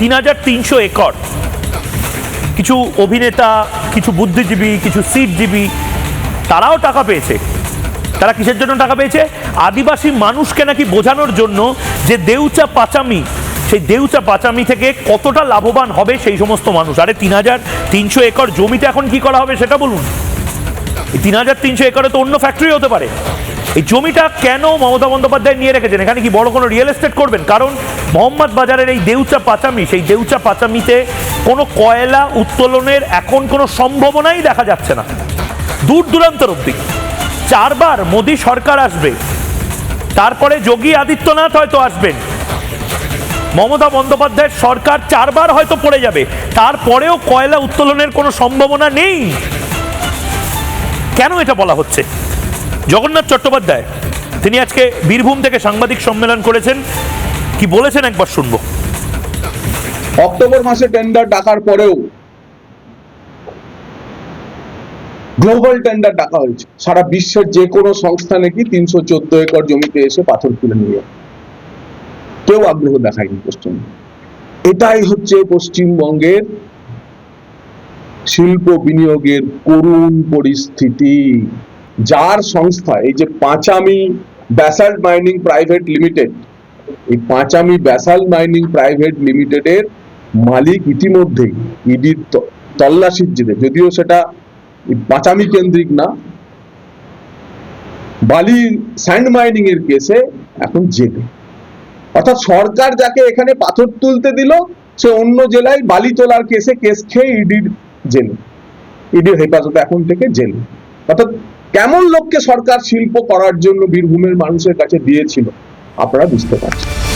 তিন হাজার তিনশো একর। কিছু অভিনেতা, কিছু বুদ্ধিজীবী, কিছু সিটজীবী, তারাও টাকা পেয়েছে। তারা কিসের জন্য টাকা পেয়েছে? আদিবাসী মানুষকে নাকি বোঝানোর জন্য যে দেউচা পাচামি, সেই দেউচা পাচামি থেকে কতটা লাভবান হবে সেই সমস্ত মানুষ। আরে তিন হাজার তিনশো একর জমিতে এখন কি করা হবে সেটা বলুন। তিন হাজার তিনশো একরে তো অন্য ফ্যাক্টরি হতে পারে। এই জমিটা কেন মমতা বন্দ্যোপাধ্যায় নিয়ে রেখেছেন? এখানে কি বড় কোনো রিয়েল এস্টেট করবেন? কারণ মোহাম্মদ বাজারের এই দেউচা পাচামি, সেই দেউচা পাচামিতে কোনো কয়লা উত্তোলনের এখন কোনো সম্ভাবনাই দেখা যাচ্ছে না। দূর দূরান্তর অব্দি চারবার মোদী সরকার আসবে। তারপরে যোগী আদিত্যনাথ হয়তো আসবেন। মমতা বন্দ্যোপাধ্যায়ের সরকার চারবার হয়তো পড়ে যাবে। তারপরেও কয়লা উত্তোলনের কোনো সম্ভাবনা নেই। কেন এটা বলা হচ্ছে? জগন্নাথ চট্টোপাধ্যায়, তিনি আজকে বীরভূম থেকে সাংবাদিক সম্মেলন করেছেন। কি বলেছেন একবার শুনব। অক্টোবর মাসে টেন্ডার ডাকার পরেও গ্লোবাল টেন্ডার ডাকা হয়েছে। সারা বিশ্বের যে কোনো সংস্থা নাকি তিনশো চোদ্দ একর জমিতে এসে পাথর তুলে নিয়ে। কেউ আগ্রহ দেখায়নি পশ্চিম এটাই হচ্ছে পশ্চিমবঙ্গের শিল্প বিনিয়োগের করুণ পরিস্থিতি। যার সংস্থা, এই যে Pachami basalt mining private limited, এই পাঁচামি ব্যাসাল্ট মাইনিং প্রাইভেট লিমিটেডের মালিক ইতিমধ্যেই ইডির তল্লাশির জেরে। যদিও সেটা পাঁচামি কেন্দ্রিক না, বালি স্যান্ড মাইনিং এর কেসে এখন জেলে। অর্থাৎ সরকার যাকে এখানে পাথর তুলতে দিল, সে অন্য জেলায় বালি তোলার কেসে কেস খেয়ে ইডির জেলে। ইডির হেফাজতে এখন থেকে জেল। অর্থাৎ কেমন লোককে সরকার শিল্প করার জন্য বীরভূমের মানুষের কাছে দিয়েছিল, আপনারা বুঝতে পারছেন।